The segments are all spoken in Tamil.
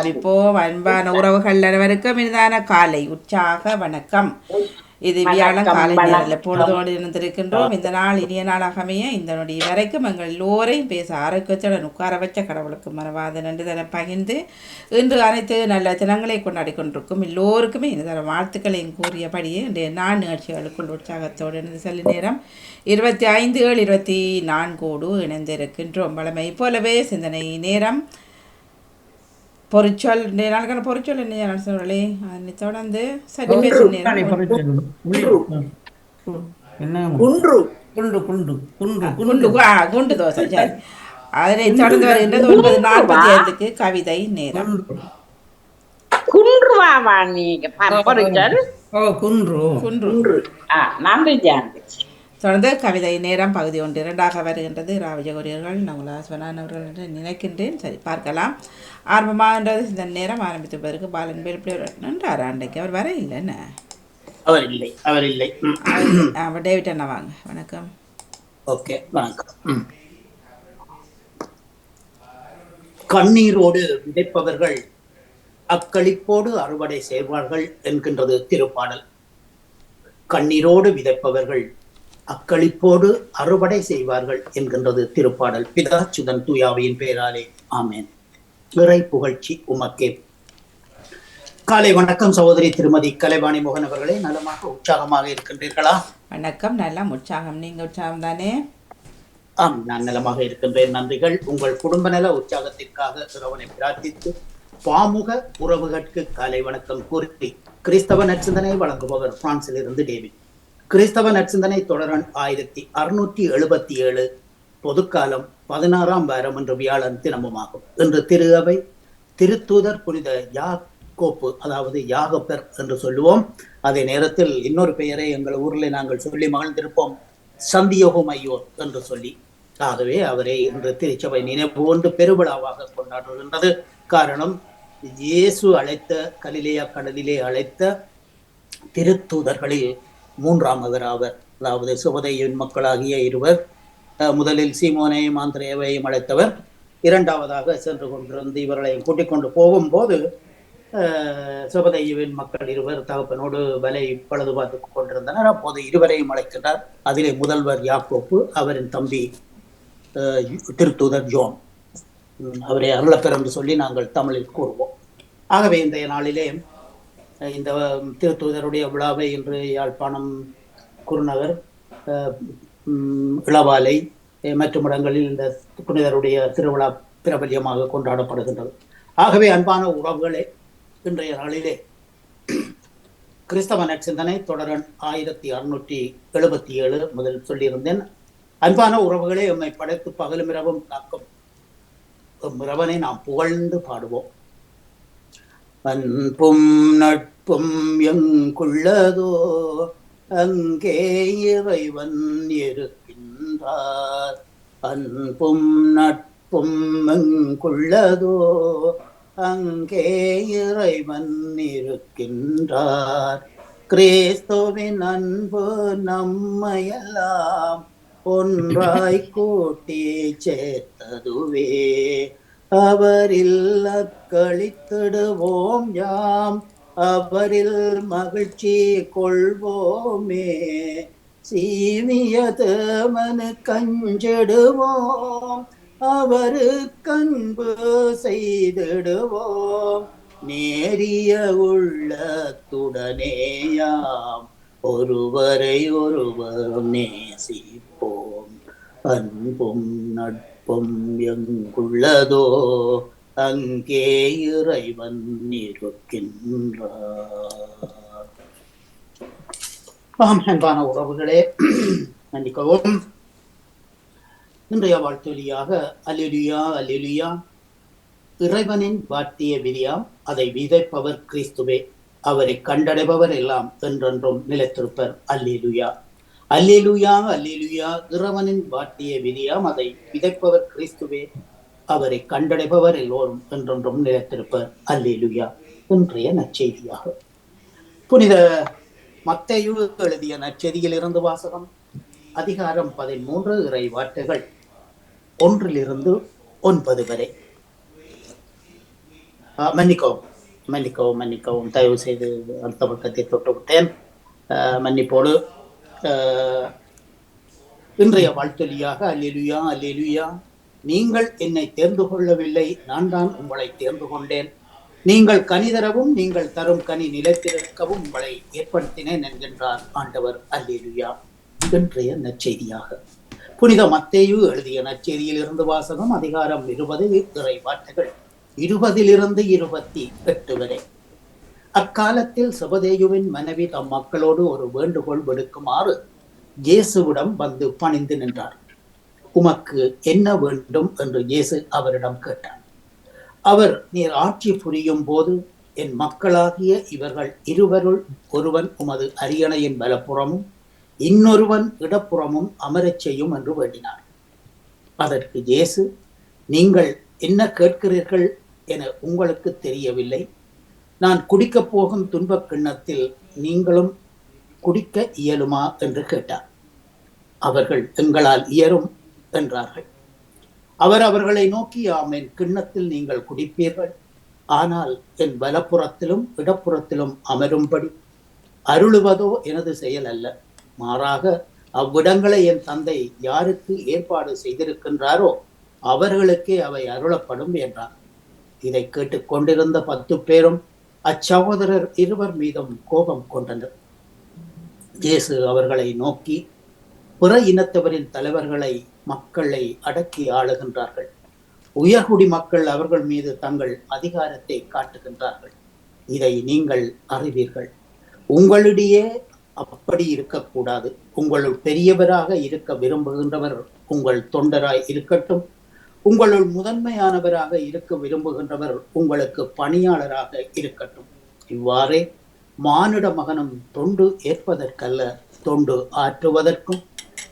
ஆரம்பிப்போம் அன்பான உறவுகள் அனைவருக்கும் இனிதான காலை. உற்சாக வணக்கம். இது வியாழன் காலை நேரில் பொழுதோடு இருந்திருக்கின்றோம் இந்த நாள் இனிய நாளாக அமைய இந்த நொடி வரைக்கும் எங்கள் எல்லோரையும் பேச ஆரோக்கியத்துடன் உட்கார வச்ச கடவுளுக்கு மறவாத நன்றி தர பகிர்ந்து இன்று அனைத்து நல்ல தினங்களை கொண்டாடி கொண்டிருக்கும் எல்லோருக்குமே இந்த தர வாழ்த்துக்களையும் கூறியபடியே இன்றைய நாள் நிகழ்ச்சிகளுக்குள் உற்சாகத்தோடு இணைந்து செல்லும் நேரம் இருபத்தி ஐந்து ஏழு இருபத்தி நான்கோடு இணைந்திருக்கின்றோம். வளமை போலவே சிந்தனை நேரம் பொறிச்சொல் இந்த நாளுக்கான பொறிச்சொல் என்ன அரசர்களே அதனை தொடர்ந்து சரி பேசும் நேரம் தானே பறிச்சது. உளி- ம். என்ன குன்று குண்டு குண்டு குண்டு குண்டு குண்டு தோசை சரி அதனை தொடர்ந்து வருகின்றது ஒன்பது நாற்பத்தி ஐந்துக்கு கவிதை நேரம் குன்றுவாவா நீங்க குன்று குன்று குன்று ஆ நன்றி ஜானகி தொடர்ந்து கவிதை நேரம் பகுதி ஒன்று இரண்டாக வருகின்றது. ராவஜகோரியர்கள் நகுலா ஸ்வனான் அவர்கள் என்று நினைக்கின்றேன். சரி பார்க்கலாம். ஆரம்பமாகின்றது இந்த நேரம் ஆரம்பித்த பிறகு பாலன் பேர் நின்றார். அன்றைக்கு அவர் வர இல்லைன்னு அவர் இல்லை அவர் இல்லை. டேவிட் அண்ணா வாங்க. வணக்கம். ஓகே வணக்கம். கண்ணீரோடு விதைப்பவர்கள் அக்களிப்போடு அறுவடை செய்வார்கள் என்கின்றது திருப்பாடல். கண்ணீரோடு விதைப்பவர்கள் அக்களிப்போடு அறுவடை செய்வார்கள் என்கின்றது திருப்பாடல். பிதா சுதன் தூயாவின் பெயராலே. ஆமேன். இறை புகழ்ச்சி உமக்கே. காலை வணக்கம் சகோதரி திருமதி கலைவாணி மோகன் அவர்களே. நலமாக உற்சாகமாக இருக்கின்றீர்களா? வணக்கம். நல்லா உற்சாகம். நீங்கள் உற்சாகம் தானே? ஆம் நான் நலமாக இருக்கின்றேன். நன்றிகள். உங்கள் குடும்ப நல உற்சாகத்திற்காக இறைவனை பிரார்த்தித்து பாமுக உறவுகளுக்கு காலை வணக்கம் கூறி கிறிஸ்தவ நற்சிந்தனை வழங்குபவர் பிரான்சில் இருந்து டேவிட். கிறிஸ்தவ நற்சிந்தனை தொடரன் ஆயிரத்தி அறுநூற்றி எழுபத்தி ஏழு பொதுக்காலம் பதினாறாம் வாரம் என்று வியாழன் தினமுமாகும். இன்று திரு அவை திருத்தூதர் புனித யாக்கோப்பு அதாவது யாகப்பர் என்று சொல்லுவோம். அதே நேரத்தில் இன்னொரு பெயரை எங்கள் ஊரில் நாங்கள் சொல்லி மகிழ்ந்திருப்போம். சந்தியோகம் ஐயோர் என்று சொல்லி. ஆகவே அவரை இன்று திருச்சபை நினைவுகொண்டு பெருவிழாவாக கொண்டாடுகின்றது. காரணம் இயேசு அழைத்த கலிலேயா கடலிலே அழைத்த திருத்தூதர்களில் மூன்றாமவர் ஆவர் அதாவது சுபதையின் மக்களாகிய இருவர் முதலில் சீமோனையும் ஆந்திரேவையும் அழைத்தவர் இரண்டாவதாக சென்று கொண்டிருந்து இவர்களையும் கூட்டிக் கொண்டு போகும்போது அஹ், சுபதையுவின் மக்கள் இருவர் தகப்பனோடு வலை பழுது பார்த்து கொண்டிருந்தனர். அப்போது இருவரையும் அழைக்கின்றார் அதிலே முதல்வர் யாக்கோப்பு அவரின் தம்பி அஹ், திருத்தூதர் ஜோன். உம், அவரை அருளப்பெர் என்று சொல்லி நாங்கள் தமிழில் கூறுவோம். ஆகவே இன்றைய நாளிலே இந்த திருத்தூதருடைய விழாவை இன்று யாழ்ப்பாணம் குருநகர் இளவாலை மற்றும் இடங்களில் இந்த புனிதருடைய திருவிழா பிரபல்யமாக கொண்டாடப்படுகின்றது. ஆகவே அன்பான உறவுகளே இன்றைய நாளிலே கிறிஸ்தவ நற்சிந்தனை தொடரன் ஆயிரத்தி அறுநூற்றி எழுபத்தி ஏழு முதல் சொல்லியிருந்தேன். அன்பான உறவுகளே எம்மை படைத்து பகலும் இரவும் காக்கும். எம் நாம் புகழ்ந்து பாடுவோம். அன்பும் நட்பும் எங்குள்ளதோ அங்கே இறைவன் இருக்கின்றார். அன்பும் நட்பும் எங்குள்ளதோ அங்கே இறைவன் இருக்கின்றார். கிறிஸ்துவின் அன்பு நம்மையெல்லாம் ஒன்றாய் கூட்டி சேர்த்ததுவே. அவரில் அக்களித்திடுவோம் யாம். அவரில் மகிழ்ச்சி கொள்வோமே. சீவியது மனு கஞ்சிடுவோம். அவரு கண்பு செய்திடுவோம். நேரிய உள்ளத்துடனேயாம் ஒருவரை ஒருவர் நேசிப்போம். அன்பும் நட்பு நட்பும் எங்குள்ளதோ அங்கே இறைவன் இருக்கின்றார் ஆம் அன்பான உறவுகளே மன்னிக்கவும். இன்றைய வாழ்த்தொலியாக அல்லேலுயா அல்லேலுயா இறைவனின் வார்த்திய விதியாம் அதை விதைப்பவர் கிறிஸ்துவே அவரை கண்டடைபவர் எல்லாம் என்றென்றும் நிலைத்திருப்பர். அல்லிலுயா. அல்லேலுயா அல்லேலுயா இறைவனின் வாட்டிய விதியாம் அதை விதைப்பவர் கிறிஸ்துவே அவரை கண்டடைபவர் எல்லோரும் என்றென்றும் நிலைத்திருப்பர். அல்லேலுயா இன்றைய நற்செய்தியாக. புனித மத்தையு எழுதிய நற்செய்தியில் இருந்து வாசகம் அதிகாரம் பதிமூன்று இறை வாட்டுகள் ஒன்றிலிருந்து ஒன்பது வரை. மன்னிக்கவும் மன்னிக்கவும் மன்னிக்கவும் தயவு செய்து அடுத்த பக்கத்தை தொட்டு விட்டேன். மன்னிப்போடு. இன்றைய வாழ்த்தொலியாக அல்லேலுயா அல்லேலுயா நீங்கள் என்னை தேர்ந்து கொள்ளவில்லை நான் தான் உங்களை தேர்ந்து கொண்டேன். நீங்கள் கனி தரவும் நீங்கள் தரும் கனி நிலைத்திருக்கவும் உங்களை ஏற்படுத்தினேன் என்கின்றார் ஆண்டவர். அல்லேலுயா இன்றைய நற்செய்தியாக. புனித மத்தேயு எழுதிய நற்செய்தியில் இருந்து வாசகம் அதிகாரம் இருபது இறை வார்த்தைகள் இருபதிலிருந்து இருபத்தி எட்டு வரை. அக்காலத்தில் சபதேயுவின் மனைவி தம் மக்களோடு ஒரு வேண்டுகோள் விடுக்குமாறு இயேசுவிடம் வந்து பணிந்து நின்றார். உமக்கு என்ன வேண்டும்? என்று இயேசு அவரிடம் கேட்டார். அவர் நீர் ஆட்சி புரியும் போது என் மக்களாகிய இவர்கள் இருவருள் ஒருவன் உமது அரியணையின் வலப்புறமும் இன்னொருவன் இடப்புறமும் அமரச் செய்யும் என்று வேண்டினார். அதற்கு இயேசு நீங்கள் என்ன கேட்கிறீர்கள் என உங்களுக்கு தெரியவில்லை. நான் குடிக்கப் போகும் துன்பக் கிண்ணத்தில் நீங்களும் குடிக்க இயலுமா? என்று கேட்டார். அவர்கள் எங்களால் இயலும் என்றார்கள். அவர் அவர்களை நோக்கி ஆம் என் கிண்ணத்தில் நீங்கள் குடிப்பீர்கள். ஆனால் என் வலப்புறத்திலும் இடப்புறத்திலும் அமரும்படி அருளுவதோ எனது செயல் அல்ல. மாறாக அவ்விடங்களை என் தந்தை யாருக்கு ஏற்பாடு செய்திருக்கின்றாரோ அவர்களுக்கே அவை அருளப்படும் என்றார். இதை கேட்டுக்கொண்டிருந்த பத்து பேரும் அச்சகோதரர் இருவர் மீதும் கோபம் கொண்டனர். இயேசு அவர்களை நோக்கி பிற இனத்தவரின் தலைவர்களை மக்களை அடக்கி ஆளுகின்றார்கள். உயர்குடி மக்கள் அவர்கள் மீது தங்கள் அதிகாரத்தை காட்டுகின்றார்கள். இதை நீங்கள் அறிவீர்கள். உங்களிடையே அப்படி இருக்கக்கூடாது. உங்கள் பெரியவராக இருக்க விரும்புகின்றவர் உங்கள் தொண்டராய் இருக்கட்டும். உங்களுள் முதன்மையானவராக இருக்க விரும்புகின்றவர் உங்களுக்கு பணியாளராக இருக்கட்டும். இவ்வாறே மானிட மகனும் தொண்டு ஏற்பதற்கல்ல தொண்டு ஆற்றுவதற்கும்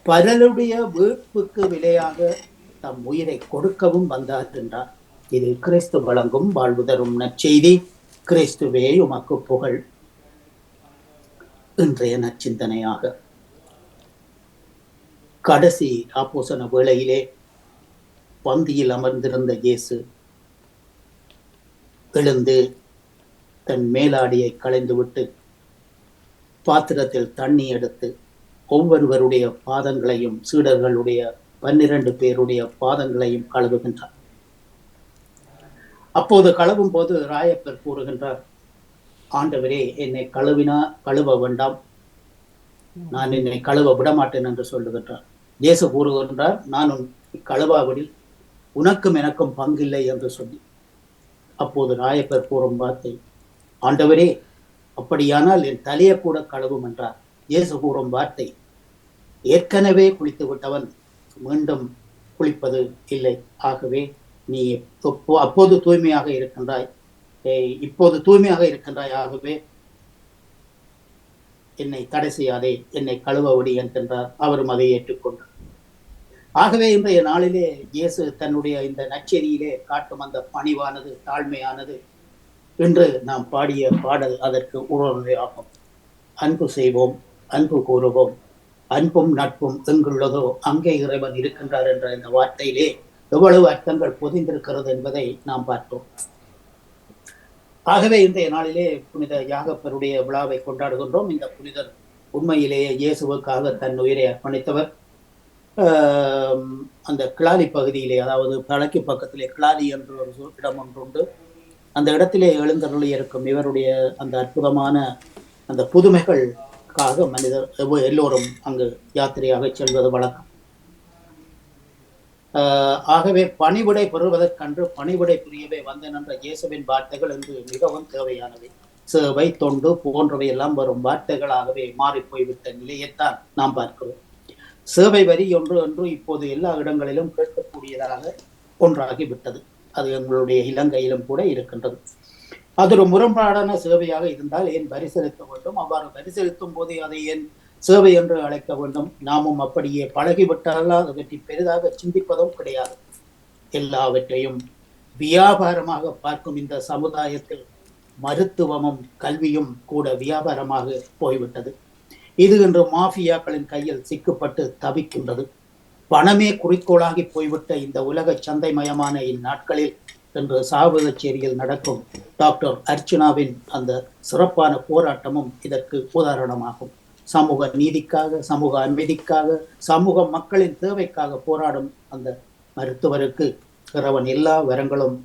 பலருடைய வீழ்ப்புக்கு விலையாக தம் உயிரை கொடுக்கவும் வந்தார் என்றார். இது கிறிஸ்து வழங்கும் வாழ்வு தரும் நற்செய்தி கிறிஸ்துவே உமக்கு புகழ். இன்றைய நச்சிந்தனையாக கடைசி ஆப்போசன வேளையிலே பந்தியில் அமர்ந்திருந்த இயேசு எழுந்து தன் மேலாடியை களைந்துவிட்டு பாத்திரத்தில் தண்ணி எடுத்து ஒவ்வொருவருடைய பாதங்களையும் சீடர்களுடைய பன்னிரண்டு பேருடைய பாதங்களையும் கழுவுகின்றார். அப்போது கழுவும் போது ராயப்பர் கூறுகின்றார் ஆண்டவரே என்னை கழுவினா கழுவ வேண்டாம். நான் என்னை கழுவ விடமாட்டேன் என்று சொல்லுகின்றார். இயேசு கூறுகின்றார் நான் கழுவாவிடில் உனக்கும் எனக்கும் பங்கில்லை என்று சொல்லி அப்போது ராயப்பர் கூறும் வார்த்தை ஆண்டவரே அப்படியானால் என் தலையை கூட கழுவும் என்றார். இயேசு கூறும் வார்த்தை ஏற்கனவே குளித்து விட்டவன் மீண்டும் குளிப்பது இல்லை. ஆகவே நீ அப்போ- அப்போது தூய்மையாக இருக்கின்றாய். ஏய், இப்போது தூய்மையாக இருக்கின்றாய். ஆகவே என்னை தடை செய்யாதே என்னை கழுவ விடி என்கின்றார் அவரும் அதை ஏற்றுக்கொண்டார். ஆகவே இன்றைய நாளிலே இயேசு தன்னுடைய இந்த நச்செரியிலே காட்டும் அந்த பணிவானது தாழ்மையானது என்று நாம் பாடிய பாடல் அதற்கு உணர்வே ஆகும் அன்பு செய்வோம் அன்பு கூறுவோம் அன்பும் நட்பும் எங்குள்ளதோ அங்கே இறைவன் இருக்கின்றார் என்ற இந்த வார்த்தையிலே எவ்வளவு அர்த்தங்கள் பொதிந்திருக்கிறது என்பதை நாம் பார்த்தோம் ஆகவே இன்றைய நாளிலே புனித யாகப்பருடைய விழாவை கொண்டாடுகின்றோம். இந்த புனிதர் உண்மையிலேயே இயேசுவுக்காக தன் உயிரை அர்ப்பணித்தவர். அந்த கிளாலி பகுதியிலே அதாவது பழக்கி பக்கத்திலே கிளாலி என்று ஒரு இடம் ஒன்று உண்டு. அந்த இடத்திலே எழுந்தருளி இருக்கும் இவருடைய அந்த அற்புதமான அந்த புதுமைகளுக்காக மனிதர் எல்லோரும் அங்கு யாத்திரையாக செல்வது வழக்கம். ஆஹ் ஆகவே பணிவிடை பெறுவதற்கன்று பணிவிடை புரியவே வந்தேன் என்ற இயேசுவின் வார்த்தைகள் இன்று மிகவும் தேவையானவை. சேவை தொண்டு போன்றவை எல்லாம் வரும் வார்த்தைகளாகவே மாறி போய்விட்ட நிலையைத்தான் நாம் பார்க்கிறோம். சேவை வரி ஒன்று என்று இப்போது எல்லா இடங்களிலும் கேட்கக்கூடியதாக ஒன்றாகிவிட்டது. அது எங்களுடைய இலங்கையிலும் கூட இருக்கின்றது. அது ஒரு முரண்பாடான சேவையாக இருந்தால் ஏன் வரி செலுத்த வேண்டும்? அவ்வாறு வரி செலுத்தும் போது அதை ஏன் சேவை என்று அழைக்க வேண்டும்? நாமும் அப்படியே பழகிவிட்டால்? அதை பற்றி பெரிதாக சிந்திப்பதும் கிடையாது. எல்லாவற்றையும் வியாபாரமாக பார்க்கும் இந்த சமுதாயத்தில் மருத்துவமும் கல்வியும் கூட வியாபாரமாக போய்விட்டது. இது இன்று மாஃபியாக்களின் கையில் சிக்கப்பட்டு தவிக்கின்றது. பணமே குறிக்கோளாகி போய்விட்ட இந்த உலக சந்தைமயமான இந்நாட்களில் என்று சாவகச்சேரியில் நடக்கும் டாக்டர் அர்ச்சனாவின் அந்த சிறப்பான போராட்டமும் இதற்கு உதாரணமாகும். சமூக நீதிக்காக சமூக அமைதிக்காக சமூக மக்களின் தேவைக்காக போராடும் அந்த மருத்துவருக்கு இறைவன் எல்லா வரங்களும்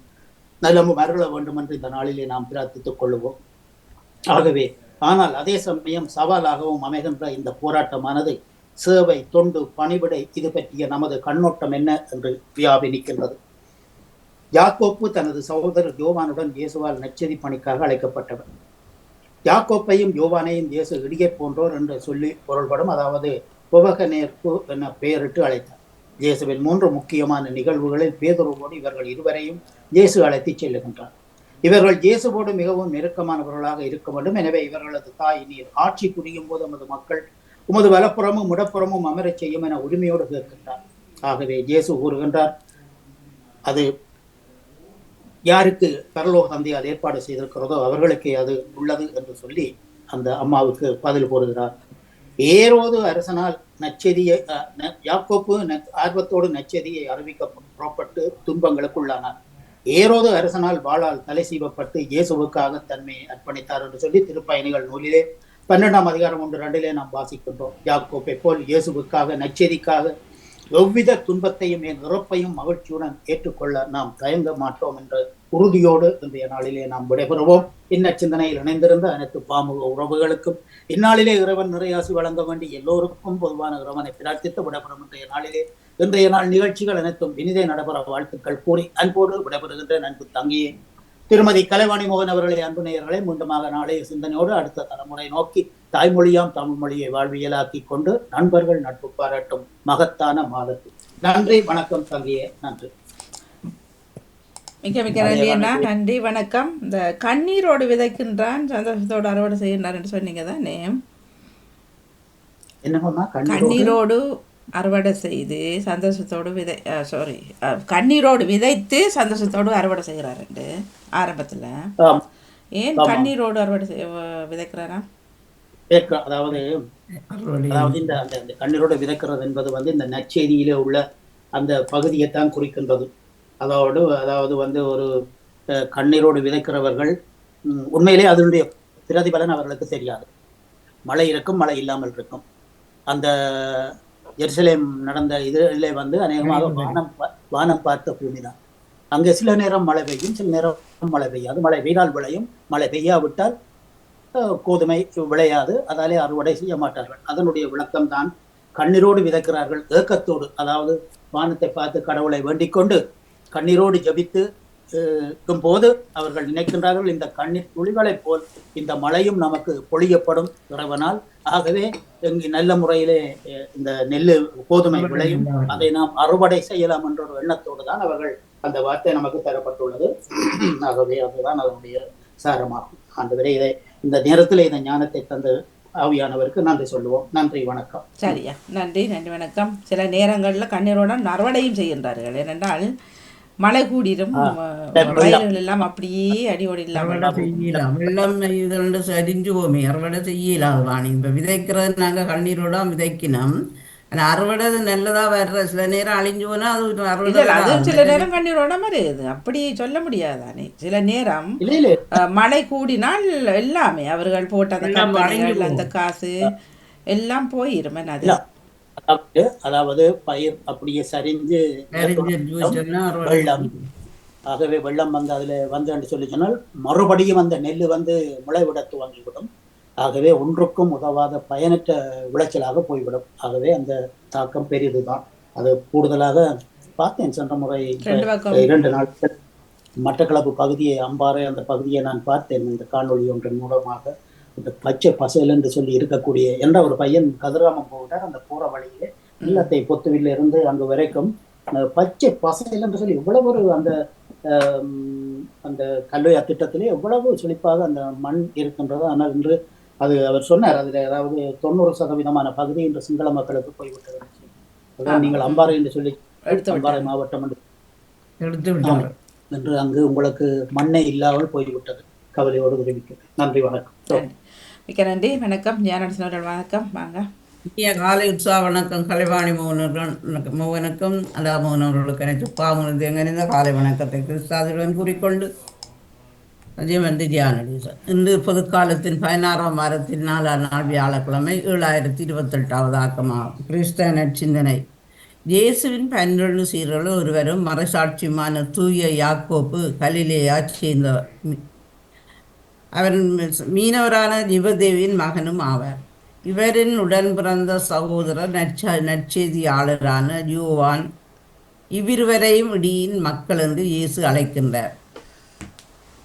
நலமும் அருள வேண்டும் என்று இந்த நாளிலே நாம் பிரார்த்தித்துக் கொள்வோம் ஆகவே ஆனால் அதே சமயம் சவாலாகவும் அமைகின்ற இந்த போராட்டமானது சேவை தொண்டு பணிவிடை இது பற்றிய நமது கண்ணோட்டம் என்ன என்று வியாபினிக்கின்றது யாக்கோப்பு தனது சகோதரர் யோவானுடன் இயேசுவால் நச்சதி பணிக்காக அழைக்கப்பட்டவர். யாக்கோப்பையும் யோவானையும் இயேசு இடிகை போன்றோர் என்று சொல்லி பொருள்படும் அதாவது உபகநேர்ப்பு என பெயரிட்டு அழைத்தார். இயேசுவின் மூன்று முக்கியமான நிகழ்வுகளில் பேதுருவோடு இவர்கள் இருவரையும் இயேசு அழைத்துச் செல்லுகின்றார். இவர்கள் இயேசுவோடு மிகவும் நெருக்கமானவர்களாக இருக்க வேண்டும். எனவே இவர்களது தாய் நீர் ஆட்சி புரியும் போது நமது மக்கள் உமது வலப்புறமும் இடப்புறமும் அமரச் செய்யும் என உரிமையோடு கேட்கின்றார். ஆகவே இயேசு கூறுகின்றார் அது யாருக்கு பரலோக தந்தை அது ஏற்பாடு செய்திருக்கிறதோ அவர்களுக்கே அது உள்ளது என்று சொல்லி அந்த அம்மாவுக்கு பதில் கூறுகிறார். ஏரோது அரசனால் நச்செதியை அஹ், யாக்கோப்பு ந- ஆர்வத்தோடு நச்செதியை அறிவிக்க புறப்பட்டு துன்பங்களுக்குள்ளானார். ஏரோது அரசனால் வாளால் தலை சீவப்பட்டு இயேசுவுக்காக தன்மையை அர்ப்பணித்தார் என்று சொல்லி திருப்பயணிகள் நூலிலே பன்னெண்டாம் அதிகாரம் ஒன்று ரெண்டிலே நாம் வாசிக்கின்றோம். யாக்கோப்பை போல் இயேசுவுக்காக நச்செதிக்காக எவ்வித துன்பத்தையும் என் இறப்பையும் மகிழ்ச்சியுடன் ஏற்றுக்கொள்ள நாம் தயங்க மாட்டோம் என்ற உறுதியோடு இன்றைய நாளிலே நாம் விடைபெறுவோம். இன்ன சிந்தனையில் இணைந்திருந்த அனைத்து பாமுக உறவுகளுக்கும் இந்நாளிலே இறைவன் நிறையாசி வழங்க வேண்டி எல்லோருக்கும் பொதுவான இறைவனை பிரார்த்தித்து விடைபெறும் இன்றைய நாளிலே. இன்றைய நாள் நிகழ்ச்சிகள் அனைத்தும் இனிதே நடைபெற வாழ்த்துக்கள் கூறி அன்போடு விடைபெறுகின்ற நன்கு தங்கியே. திருமதி கலைவாணி மோகன் அவர்களே அன்பு நேயர்களே மீண்டுமாக நாளைய சிந்தனையோடு அடுத்த தலைமுறை நோக்கி தாய்மொழியாம் தமிழ் மொழியை வாழ்வியலாக்கி கொண்டு நண்பர்கள் நட்பு பாராட்டும் மகத்தான மாதத்தில். நன்றி வணக்கம் தங்கியே நன்றி. மிக்க மிக்க நன்றி அண்ணா. நன்றி வணக்கம். இந்த கண்ணீரோடு விதைக்கின்றான் சந்தோஷத்தோடு அறுவடை செய்கின்றான் என்று சொன்னீங்க தானே கண்ணீரோடு? கண்ணீரோடு அறுவடை செய்து சந்தோஷத்தோடு விதை சாரி கண்ணீரோடு விதைத்து சந்தோஷத்தோடு அறுவடை செய்கிறாருண்டு ஆரம்பத்தில். ஏன். கண்ணீரோடு அறுவடை செய் விதைக்கிறாரா? அதாவது அறுவடை. அதாவது இந்த அந்த கண்ணீரோடு விதைக்கிறது என்பது வந்து இந்த நற்செய்தியிலே உள்ள அந்த பகுதியைத்தான் குறிக்கின்றது. அதோடு அதாவது வந்து ஒரு கண்ணீரோடு விதைக்கிறவர்கள் உண்மையிலே அதனுடைய பிரதிபலன் அவர்களுக்கு தெரியாது. மழை இருக்கும் மழை இல்லாமல் இருக்கும். அந்த எருசலேம் நடந்த இதிலே வந்து அநேகமாக வானம் வானம் பார்த்த பூமி தான். அங்கே சில நேரம் மழை பெய்யும் சில நேரம் மழை பெய்யாது. மழை பெய்தால் விளையும் மழை பெய்யாவிட்டால் கோதுமை விளையாது. அதாலே அறுவடை செய்ய மாட்டார்கள். அதனுடைய விளக்கம் தான் கண்ணீரோடு விதைக்கிறார்கள் ஏக்கத்தோடு. அதாவது வானத்தை பார்த்து கடவுளை வேண்டிக் கொண்டு கண்ணீரோடு ஜபித்து இருக்கும் போது அவர்கள் நினைக்கின்றார்கள் இந்த கண்ணீர் துளிகளைப் போல் இந்த மழையும் நமக்கு பொழியப்படும் இறைவனால். ஆகவே இங்கு நல்ல முறையிலே இந்த நெல்லு கோதுமை விளையும். அதை நாம் அறுவடை செய்யலாம் என்ற ஒரு எண்ணத்தோடு தான் அவர்கள் அந்த வார்த்தை நமக்கு தரப்பட்டுள்ளது. ஆகவே அதுதான் அதனுடைய சாரமாகும். ஆண்டவரே இதை இந்த நேரத்தில் இந்த ஞானத்தை தந்து ஆவியானவருக்கு நன்றி சொல்லுவோம். நன்றி வணக்கம். சரியா? நன்றி நன்றி வணக்கம். சில நேரங்களில் கண்ணீரோட அறுவடையும் செய்கின்றார்கள். ஏனென்றால் மழை கூடிரும் வயல்கள் எல்லாம் அப்படியே அடியோடு இல்லாமல் செய்யலாம் வெள்ளம் இதோட சரிஞ்சுவோமே. அறுவடை செய்யலாம் வாணி இப்ப விதைக்கிறது நாங்க கண்ணீரோட விதைக்கணும் ஆனா அறுவடை அது நல்லதா வர்ற சில நேரம் அழிஞ்சு போனா அது அறுவடை இல்ல அது. சில நேரம் கண்ணீரோட மாதிரி இது அப்படி சொல்ல முடியாதானே? சில நேரம் இல்லை இல்லை. அஹ், மழை கூடினால் எல்லாமே. அவர்கள் போட்ட அந்த அந்த காசு எல்லாம் போயிரும். இல்ல. அதாவது அதாவது பயிர் அப்படியே சரிஞ்சு வெள்ளம். ஆகவே வெள்ளம் வந்து அதுல வந்து என்று சொல்லி சொன்னால் மறுபடியும் அந்த நெல் வந்து முளைவிட துவங்கிவிடும் ஆகவே ஒன்றுக்கும் உதவாத பயனற்ற விளைச்சலாக போய்விடும். ஆகவே அந்த தாக்கம் பெரிதுதான். அது கூடுதலாக பார்த்தேன் சென்ற முறை இரண்டு நாட்கள். மட்டக்களப்பு பகுதியை அம்பாறை அந்த பகுதியை நான் பார்த்தேன். இந்த காணொளி ஒன்றின் மூலமாக. இந்த பச்சை பசேல் என்று சொல்லி இருக்கக்கூடிய என்ற ஒரு பையன் கதிராமம் போகிறார் அந்த போற வழியிலே இல்லத்தை பொத்துவில்ல இருந்து அங்கு வரைக்கும் பச்சை பசேல் என்று சொல்லி இவ்வளவு ஒரு அந்த அந்த கல்வியா திட்டத்திலே எவ்வளவு செழிப்பாக அந்த மண் இருக்கின்றது. ஆனால் இன்று அது அவர் சொன்னார் அதில் அதாவது தொண்ணூறு சதவீதமான பகுதி இன்று சிங்கள மக்களுக்கு போய்விட்டது. அதான் நீங்கள் அம்பாறை என்று சொல்லி அம்பாறை மாவட்டம் என்று அங்கு உங்களுக்கு மண்ணே இல்லாமல் போய்விட்டது. கவலையோடு தெரிவிக்கிறேன் நன்றி வணக்கம். மிக்க நன்றி வணக்கம். ஞானரசன் அவர்கள் வணக்கம். வாங்க. இனிய காலை உற்சாக வணக்கம். கலைவாணி மோகனர்கள் மோகனுக்கும் அதா மோகன் அவர்களுக்கு எனக்கு பாவனது எங்கிருந்த காலை வணக்கத்தை கிறிஸ்தாதுடன் கூறிக்கொண்டு அதே வந்து தியானடீசர் இன்று பொதுக்காலத்தின் பதினாறாம் வாரத்தின் நாலாம் நாள் வியாழக்கிழமை ஏழாயிரத்தி இருபத்தெட்டாவது ஆக்கமாகும் கிறிஸ்தவ நற்சிந்தனை. இயேசுவின் பன்னிரண்டு சீர்களும் ஒருவரும் மறைசாட்சியுமான தூய யாக்கோப்பு கலிலேயா சேர்ந்தவர். அவர் மீனவரான ஜிவதேவியின் மகனும் ஆவார். இவரின் உடன் பிறந்த சகோதரர் நற்ச நற்செய்தியாளரான யோவான் இவ்விருவரையும் இடியின் மக்கள் என்று இயேசு அழைக்கின்றார்.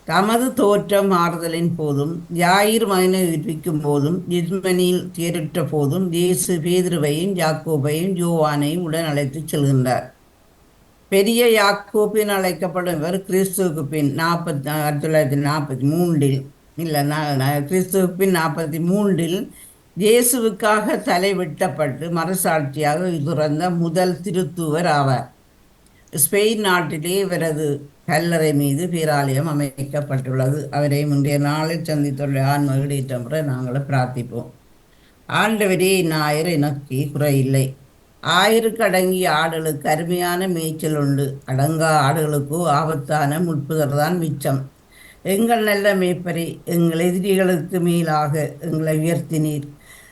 தமது தோற்றம் மாறுதலின் போதும் யாயிர் மகனை உயிர்ப்பிக்கும் போதும் ஜிஸ்மனியில் தேரிட்ட போதும் இயேசு பேதுருவையும் யாக்கோபையும் யோவானையும் உடன் அழைத்துச் செல்கின்றார். பெரிய யாக்கோப்பின் அழைக்கப்படும் இவர் கிறிஸ்துவுக்கு பின் நாற்பத்தி ஆயிரத்தி தொள்ளாயிரத்தி நாற்பத்தி மூன்றில் இல்லை நான் கிறிஸ்துவின் நாற்பத்தி மூன்றில் இயேசுவுக்காக தலை வெட்டப்பட்டு மறுசாட்சியாக துறந்த முதல் திருத்துவர் ஆவார். ஸ்பெயின் நாட்டிலே இவரது கல்லறை மீது பேராலயம் அமைக்கப்பட்டுள்ளது. அவரை முந்தைய நாளில் சந்தித்துள்ள ஆன்ம ஈடேற்றம் முறை நாங்களும் பிரார்த்திப்போம். ஆண்டவரே ஞாயிறு எனக்கு குறையில்லை. ஆயிரக்கடங்கிய ஆடுகளுக்கு அருமையான மேய்ச்சல் உண்டு. அடங்கா ஆடுகளுக்கோ ஆபத்தான முட்புதர் தான் மிச்சம். எங்கள் நல்ல மேய்ப்பரே எங்கள் எதிரிகளுக்கு மேலாக எங்களை உயர்த்தினீர்.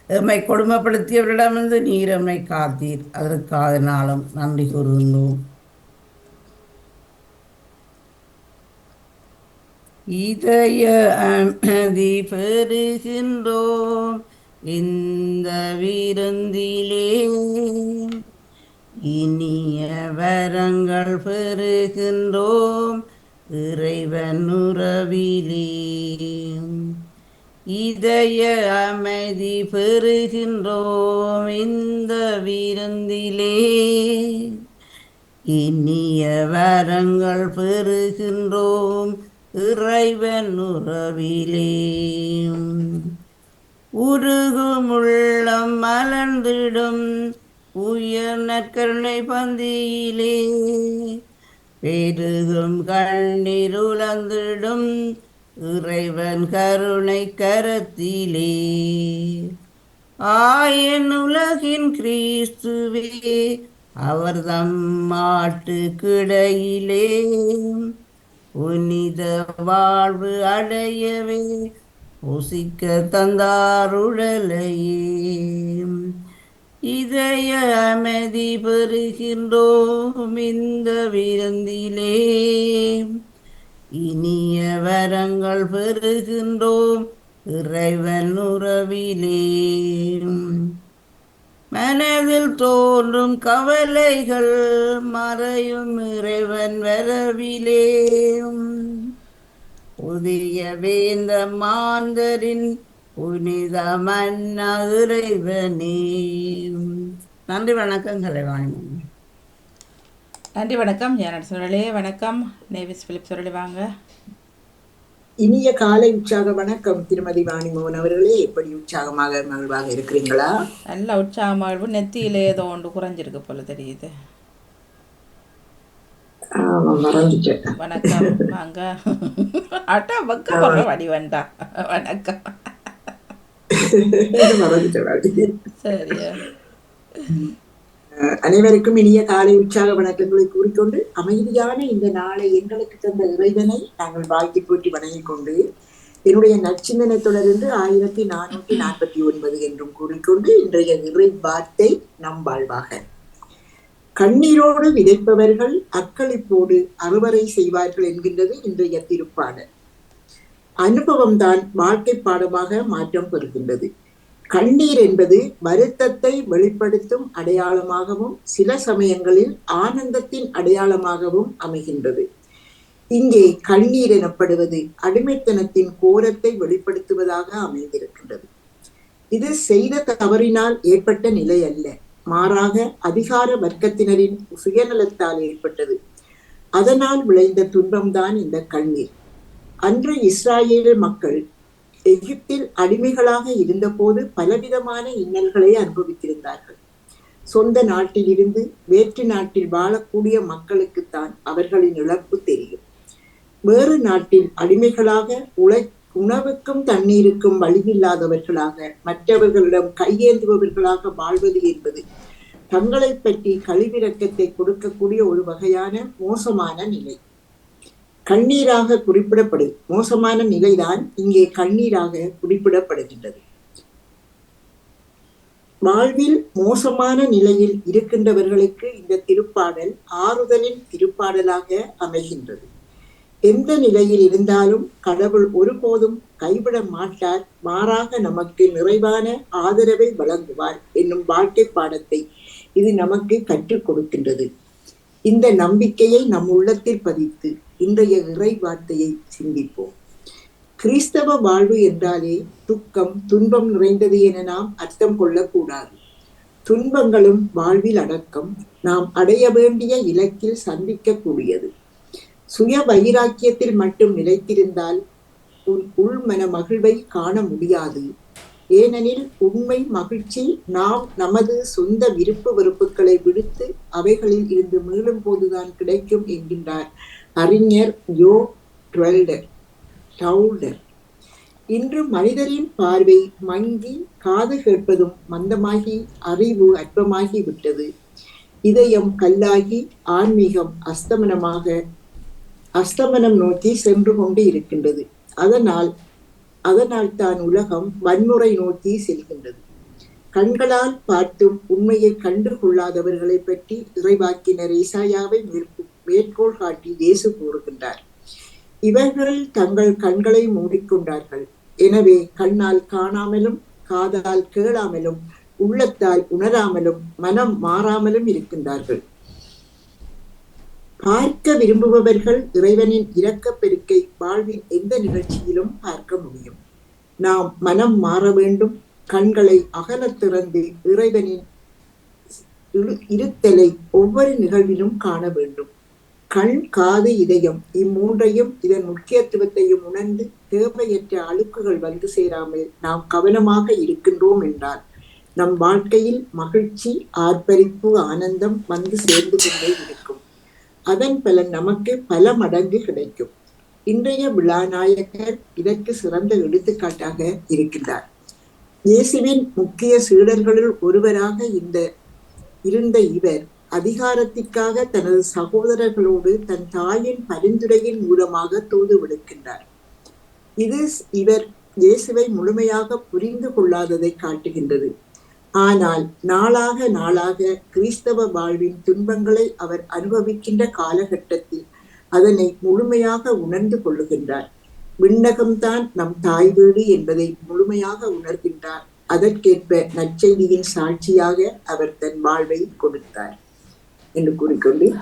எம்மை கொடுமைப்படுத்தியவரிடமிருந்து நீர் எம்மை காத்தீர். அதற்காக நாளும் நன்றி கூறுகின்றோம். இதய அமைதி பெறுகின்றோம் இந்த விருந்திலே. இனிய வரங்கள் பெறுகின்றோம். இறைவனுறவிலே. இதய அமைதி பெறுகின்றோம் இந்த விருந்திலே. இனிய வரங்கள் பெறுகின்றோம் இறைவன் உறவிலே உருகும் உள்ளம் மலர்ந்திடும் உயர் நற்கருணை பந்தியிலே. பெருகும் கண்ணிருளந்திடும் இறைவன் கருணை கரத்திலே. ஆயன் உலகின் கிறிஸ்துவே அவர் தம் மாட்டு கிடையிலே புனித வாழ்வு அடையவே புசிக்க தந்தாருடலையே. இதய அமைதி பெறுகின்றோம் இந்த விருந்திலே. இனிய வரங்கள் பெறுகின்றோம் இறைவன் உறவிலே. மனதில் தோன்றும் கவலைகள் மறையும் இறைவன் வரவிலே. புதிய வேந்த மாந்தரின் புனித மன்னா இறைவனே நன்றி வணக்கம் கலைவாணி. நன்றி வணக்கம். ஜானட் சுரலே வணக்கம். நேவிஸ் பிலிப் சுரலி வாங்க. இனிய காலை உற்சாக வணக்கம் திருமதி வாணிமோகன் அவர்களே. எப்படி உற்சாகமாக மகிழ்வாக இருக்கிறீங்களா நல்ல உற்சாகமாழ்வு நெத்தியில ஏதோ ஒன்று குறைஞ்சிருக்கு போல தெரியுது. வணக்கம். வாங்க. அட்டா பக்கம் வர வடி வேண்டாம் வணக்கம். அனைவருக்கும் இனிய காலை உற்சாக வணக்கங்களை கூறிக்கொண்டு அமைதியான இந்த நாளை எங்களுக்கு தந்த இறைவனை நாங்கள் வாழ்த்தி போற்றி வணங்கிக் கொண்டு என்னுடைய நற்சிந்தனை தொடர்ந்து ஆயிரத்தி நானூற்றி நாற்பத்தி ஒன்பது என்றும் கூறிக்கொண்டு இன்றைய இறை வார்த்தை நம் வாழ்வாக. கண்ணீரோடு விதைப்பவர்கள் அக்களிப்போடு அறுவடை செய்வார்கள் என்கின்றது இன்றைய திருப்பாடல். அனுபவம் தான் வாழ்க்கை பாடமாக மாற்றம் பெறுகின்றது. கண்ணீர் என்பது வருத்தத்தை வெளிப்படுத்தும் அடையாளமாகவும் சில சமயங்களில் ஆனந்தத்தின் அடையாளமாகவும் அமைகின்றது. இங்கே கண்ணீர் எனப்படுவது அடிமைத்தனத்தின் கோரத்தை வெளிப்படுத்துவதாக அமைந்திருக்கின்றது. இது செய்த தவறினால் ஏற்பட்ட நிலை அல்ல. மாறாக அதிகார வர்க்கத்தினரின் சுயநலத்தால் ஏற்பட்டது. அதனால் விளைந்த துன்பம்தான் இந்த கண்ணீர். அன்று இஸ்ராயேல் மக்கள் எகிப்தில் அடிமைகளாக இருந்தபோது பலவிதமான இன்னல்களை அனுபவித்திருந்தார்கள். சொந்த நாட்டிலிருந்து வேற்று நாட்டில் வாழக்கூடிய மக்களுக்குத்தான் அவர்களின் இழப்பு தெரியும். வேறு நாட்டில் அடிமைகளாக உழை உணவுக்கும் தண்ணீருக்கும் வழியில்லாதவர்களாக மற்றவர்களிடம் கையேந்துபவர்களாக வாழ்வது என்பது தங்களை பற்றி கழிவிறக்கத்தை கொடுக்கக்கூடிய ஒரு வகையான மோசமான நிலை. கண்ணீராக குறிப்பிடப்படு மோசமான நிலைதான் இங்கே கண்ணீராக குறிப்பிடப்படுகின்றது. வாழ்வில் மோசமான நிலையில் இருக்கின்றவர்களுக்கு இந்த திருப்பாடல் ஆறுதலின் திருப்பாடலாக அமைகின்றது. எந்த நிலையில் இருந்தாலும் கடவுள் ஒருபோதும் கைவிட மாட்டார் மாறாக நமக்கு நிறைவான ஆதரவை வழங்குவார் என்னும் வாழ்க்கை பாடத்தை இது நமக்கு கற்றுக் கொடுக்கின்றது. இந்த நம்பிக்கையை நம் உள்ளத்தில் பதித்து இன்றைய இறை வார்த்தையை சிந்திப்போம். கிறிஸ்தவ வாழ்வு என்றாலே துக்கம் துன்பம் நிறைந்தது என நாம் அர்த்தம் கொள்ளக்கூடாது. துன்பங்களும் வாழ்வில் அடக்கம் நாம் அடைய வேண்டிய இலக்கில் சந்திக்கக்கூடியது. சுய வைராக்கியத்தில் மட்டும் நிலைத்திருந்தால் உன் உள்மன மகிழ்வை காண முடியாது. ஏனெனில் உண்மை மகிழ்ச்சி நாம் நமது சொந்த விருப்பு வெறுப்புகளை விடுத்து அவைகளில் இருந்து மீளும் போதுதான் கிடைக்கும் என்கின்றார் அறிஞர் யோ. ட்வெல்டர் டவுல்டர் இன்று மனிதரின் பார்வை மங்கி காது கேட்பதும் மந்தமாகி அறிவு அற்பமாகி விட்டது. இதயம் கல்லாகி ஆன்மீகம் அஸ்தமனமாக அஸ்தமனம் நோக்கி சென்று கொண்டு இருக்கின்றது. அதனால் அதனால் தான் உலகம் வன்முறை நோக்கி செல்கின்றது. கண்களால் பார்த்தும் உண்மையை கண்டு கொள்ளாதவர்களை பற்றி இறைவாக்கினர் ஈசாயாவை மேற்கொண்டு மேற்கோள் காட்டி இயேசு கூறுகின்றார். இவர்கள் தங்கள் கண்களை மூடிக்கொண்டார்கள். எனவே கண்ணால் காணாமலும் காதால் கேளாமலும் உள்ளத்தால் உணராமலும் மனம் மாறாமலும் இருக்கின்றார்கள். பார்க்க விரும்புபவர்கள் இறைவனின் இரக்கப் பெருக்கை வாழ்வின் எந்த நிகழ்ச்சியிலும் பார்க்க முடியும். நாம் மனம் மாற வேண்டும் கண்களை அகலத் திறந்து இறைவனின் இரு- இருத்தலை ஒவ்வொரு நிகழ்விலும் காண வேண்டும். கண் காது இதயம் இம்மூன்றையும் இதன் முக்கியத்துவத்தையும் உணர்ந்து தேவையற்ற அழுக்குகள் வந்து சேராமல் நாம் கவனமாக இருக்கின்றோம் என்றால் நம் வாழ்க்கையில் மகிழ்ச்சி ஆர்ப்பரிப்பு ஆனந்தம் வந்து சேர்ந்து கொண்டே இருக்கும். அதன் பலன் நமக்கு பல மடங்கு கிடைக்கும். இன்றைய விழாநாயகர் இதற்கு சிறந்த எடுத்துக்காட்டாக இருக்கின்றார். இயேசுவின் முக்கிய சீடர்களுள் ஒருவராக இந்த இருந்த இவர் அதிகாரத்திற்காக தனது சகோதரர்களோடு தன் தாயின் பரிந்துரையின் மூலமாக தூது விடுக்கின்றார். இது இவர் இயேசுவை முழுமையாக புரிந்து கொள்ளாததை காட்டுகின்றது. ஆனால் நாளாக நாளாக கிறிஸ்தவ வாழ்வின் துன்பங்களை அவர் அனுபவிக்கின்ற காலகட்டத்தில் அதனை முழுமையாக உணர்ந்து கொள்ளுகின்றார். விண்ணகம்தான் நம் தாய் வீடு என்பதை முழுமையாக உணர்கின்றார். அதற்கேற்ப நற்செய்தியின் சாட்சியாக அவர் தன் வாழ்வை கொடுத்தார். என்று கூறிக்கொண்டு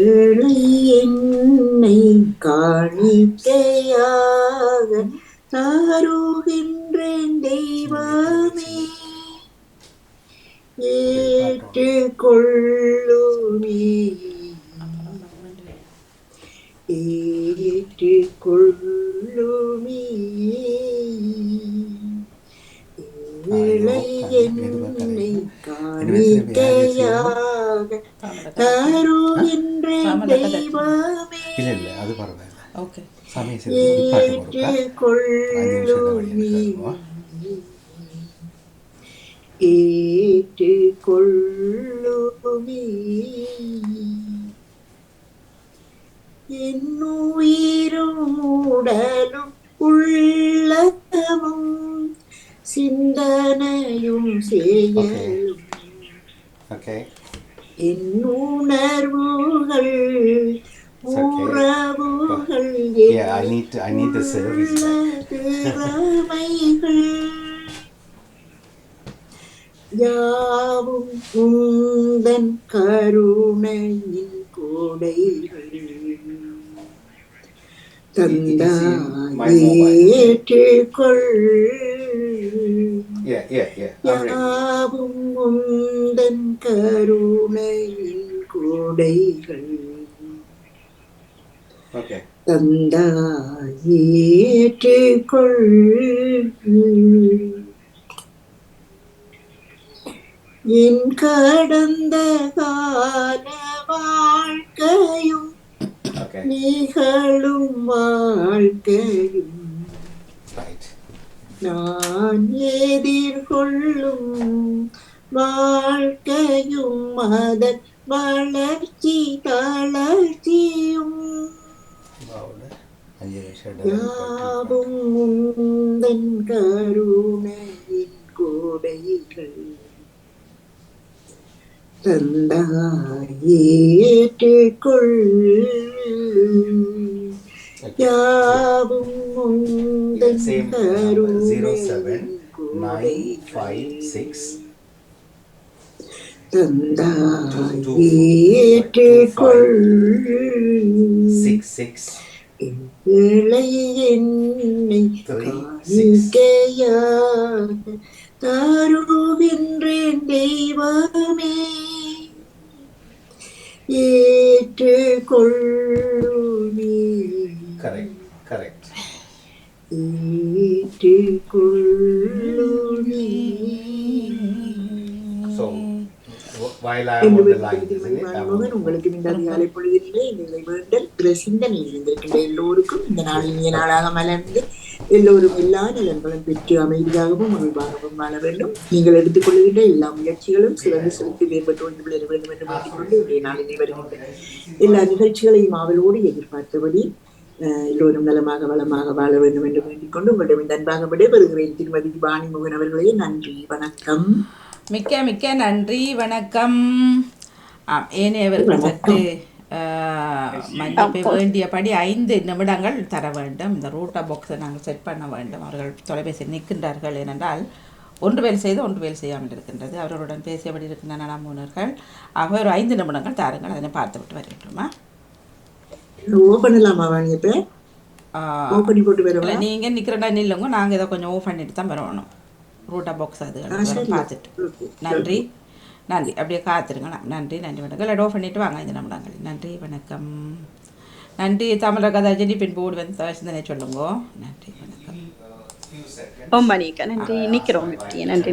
ஏழை என்னை காணிக்கையாக தாருகின்றேன் தெய்வமே. ஏற்றுக்கொள்ளுமே. ஏற்றுக்கொள்ளுமே ஏழை என்னை காணிக்கையாக தருகின்றேன் தெய்வமே இல்ல இல்ல அது பரவாயில்ல ஓகே சமயம் சரி பாட்டு போடுறா அஞ்சு நிமிஷம் ஏற்றுக்கொள்ளுமே என்னுயிரும் உடலும் உள்ளமும் சிந்தனையும் செயலும் ஓகே என் உணர்வுகள் It's okay. உறவுகள் Yeah, I need to- I need the service. திறமைகள் யாவும் உந்தன் கருணையின் கோடைகள் my mobile. Yeah, yeah, yeah. யாவும் உந்தன் கருணையின் கோடைகள் Okay. தந்தாயேற்றுக்கொள் என் கடந்த கால வாழ்க்கையும். நிகழும் வாழ்க்கையும். நான் எதிர்கொள்ளும் வாழ்க்கையும் அதன் வளர்ச்சி தளர்ச்சியும் யாவும் உந்தன் கருணையின் கோடைகள் தந்தாயேற்றுக்கொள் யாவும் nine five கோடைகள் six தந்தாயேற்றுக்கொள் six six. ஏழை என்னை தருகின்றேன் தெய்வமே. ஏற்றுக்கொள்ளுமே. Correct. ஏற்றுக்கொள்ளுமே So wh- while I am on the line, isn't it? I'm on- உங்களுக்கு இந்த அதிகாலை பொழுதிலே நிலை வேண்டல் பிற சிந்தனையில் இருந்திருக்கின்ற எல்லோருக்கும் இந்த நாள் இனிய நாளாக மலர்ந்து எல்லோரும் எல்லா நலன்களும் பெற்று அமைதியாகவும் மகிழ்வாகவும் வாழ வேண்டும் நீங்கள் எடுத்துக்கொள்கின்ற எல்லா முயற்சிகளும் சிறந்து செலுத்தி மேம்பட்டு வந்து விளர வேண்டும் என்று வேண்டிக்கொண்டு இன்றைய நாளில் வருகின்ற எல்லா நிகழ்ச்சிகளையும் ஆவலோடு எதிர்பார்த்தபடி எல்லோரும் நலமாக வளமாக வாழ வேண்டும் என்று வேண்டிக்கொண்டு உங்களிடம் இந்த அன்பாக விடைபெறுகிறேன். திருமதி வாணி மோகன் அவர்களே நன்றி வணக்கம். மிக்க மிக்க நன்றி வணக்கம். ஏனையவர்கள் சற்று மன்னிப்பு வேண்டியபடி ஐந்து நிமிடங்கள் தர வேண்டும். இந்த ரூட்டா பாக்ஸை நாங்கள் செட் பண்ண வேண்டும். அவர்கள் தொலைபேசி நிற்கின்றார்கள் ஏனென்றால் ஒன்று வேலை செய்து ஒன்று வேலை செய்யாமல் இருக்கின்றது. அவர்களுடன் பேசியபடி இருக்கின்ற நலமூனர்கள் ஆகவே ஒரு ஐந்து நிமிடங்கள் தாருங்கள். அதனை பார்த்துவிட்டு வரட்டுமா ஓ பண்ணலாமா வாணி இப்ப? ஓ பண்ணி போட்டு வரவா நீங்கள் நிற்கிறடா நில்லுங்க நாங்கள் இதை கொஞ்சம் ஓஃப் பண்ணிட்டு தான் வரணும் ரூட்டா பாக்ஸ் அது பார்த்துட்டு. நன்றி. நன்றி. அப்படியே காத்துருங்க. நன்றி நன்றி வணக்கம். இல்லை டோஃப் பண்ணிட்டு வாங்க. இந்த நிமிடங்கள் நன்றி வணக்கம். நன்றி தமிழக கதாஜனி பின் போர்டு வந்து சிந்தனை சொல்லுங்க. நன்றி வணக்கம். ரொம்ப நீக்க நன்றி. நிக்கிறோம். நன்றி நன்றி.